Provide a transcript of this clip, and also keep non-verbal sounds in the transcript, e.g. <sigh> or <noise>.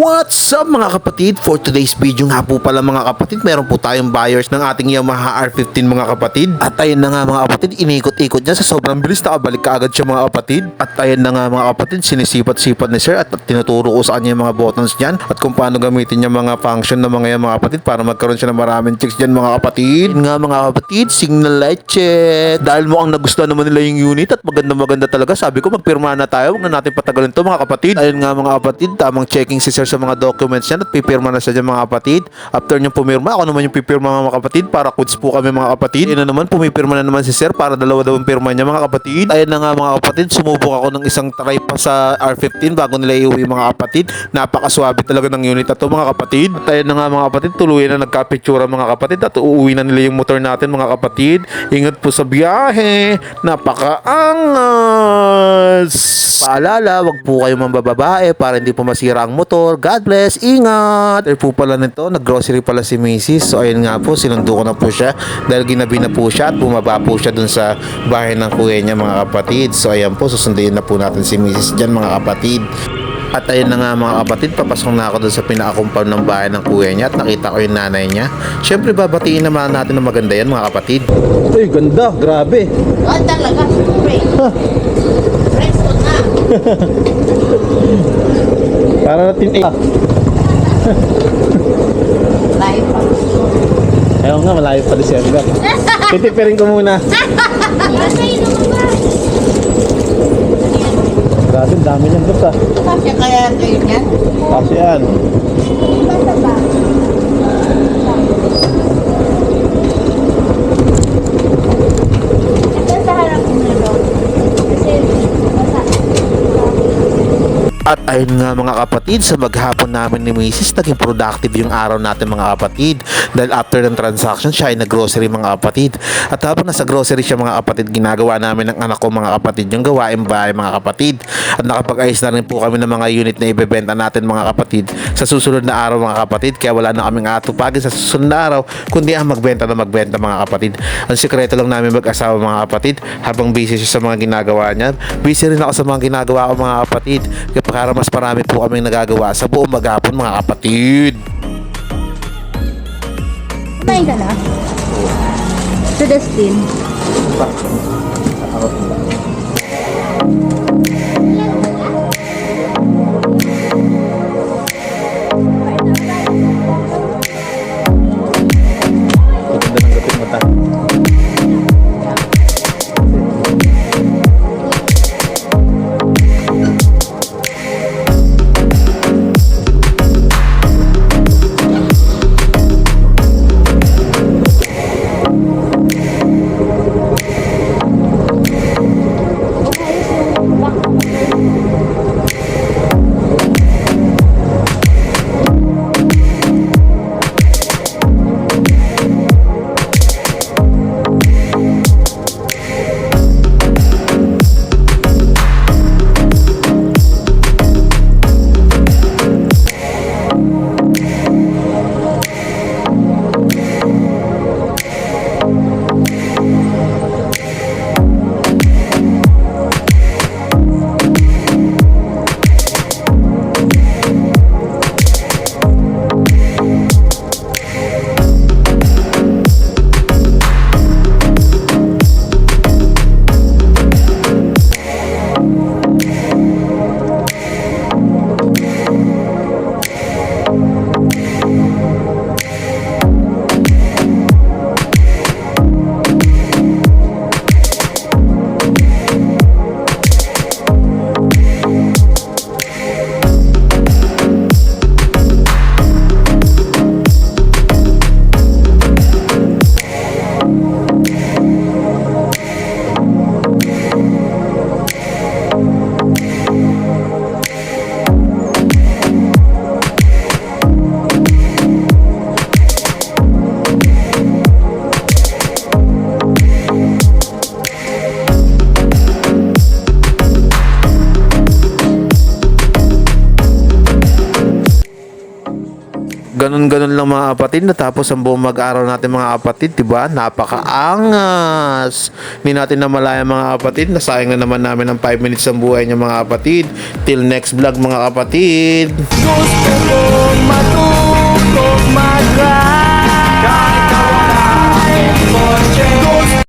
What's up mga kapatid? For today's video nga po pala mga kapatid, meron po tayong buyers ng ating Yamaha R15 mga kapatid. At ayun na nga mga kapatid, iniikot-ikot niya sa sobrang bilis nakabalik ka agad siya mga kapatid. At ayun na nga mga kapatid, sinisipat-sipat ni sir at tinuturo ko sa kanya yung mga buttons dyan at kung paano gamitin yung mga function ng mga yan mga kapatid para magkaroon siya ng maraming chicks dyan mga kapatid. Yun nga mga kapatid, signal light check. Dahil mo ang nagustuhan naman nila yung unit at maganda maganda talaga, sabi ko magpirma na tayo, huwag na natin patagalin to mga kapatid. Ayun nga mga kapatid, tamang checking si sir sa mga documents niya at pipirma na siya mga kapatid. After niyang pumirma, ako naman yung pipirma mga kapatid para quits po kami mga kapatid. Yun na naman, pumipirma na naman si sir para dalawa daw yung pirma niya mga kapatid. Ayun na nga mga kapatid, sumubok ako ng isang try pa sa R15 bago nila iuwi mga kapatid. Napakaswabe talaga ng unit na to mga kapatid. At ayun na nga mga kapatid, tuluyan na nagkapictura mga kapatid at uuwi na nila yung motor natin mga kapatid. Ingat po sa biyahe. Napakaangas! Paalala, wag po kayo mambababae para hindi po masira ang motor. God bless, ingat! After po pala nito, nag-grocery pala si Mrs. So ayun nga po, sinundo ko na po siya dahil ginabi na po siya at bumaba po siya dun sa bahay ng kuya niya mga kapatid. So ayan po, susunduin na po natin si Mrs. dyan mga kapatid. At ayun na nga mga kapatid, papasok na ako doon sa pinaka-compound ng bahay ng kuya niya at nakita ko yung nanay niya. Siyempre babatiin naman natin ng maganda yan mga kapatid. Uy, ganda. Grabe. Oh, talaga, siyempre. <laughs> Para natin eh. Live pa. Ayaw nga, malayo pa December. <laughs> Titipirin ko muna. Grabe, dami niyang bus ah. Kasi kaya kayo niyan? Kasi yan. Ito sa harap mo na daw. Kasi basa. At ayun nga mga kapatid, sa maghapon namin ni Mrs. naging productive yung araw natin mga kapatid. Dahil after ng transaction, siya ay nag-grocery mga kapatid. At habang nasa grocery siya mga kapatid, ginagawa namin ng anak ko mga kapatid yung gawain bahay mga kapatid. At nakapag-ayos na rin po kami ng mga unit na ibebenta natin mga kapatid sa susunod na araw mga kapatid. Kaya wala na kaming atupagin sa susunod na araw, kundi ang magbenta na magbenta mga kapatid. Ang sikreto lang namin mag-asawa mga kapatid, habang busy siya sa mga ginagawa niya, busy rin ako sa mga ginagawa ko mga kapatid. Kaya para mas marami po kaming nagagawa sa buong maghapon mga kapatid. Kain ka na? To Dustin. Ganda ganun-ganun lang mga kapatid natapos ang buong mag-araw natin mga kapatid diba napakaangas. Hindi natin na namalayan mga kapatid nasayang na naman namin ang 5 minutes ang buhay niya mga kapatid. Till next vlog mga kapatid. Gusto kong matutog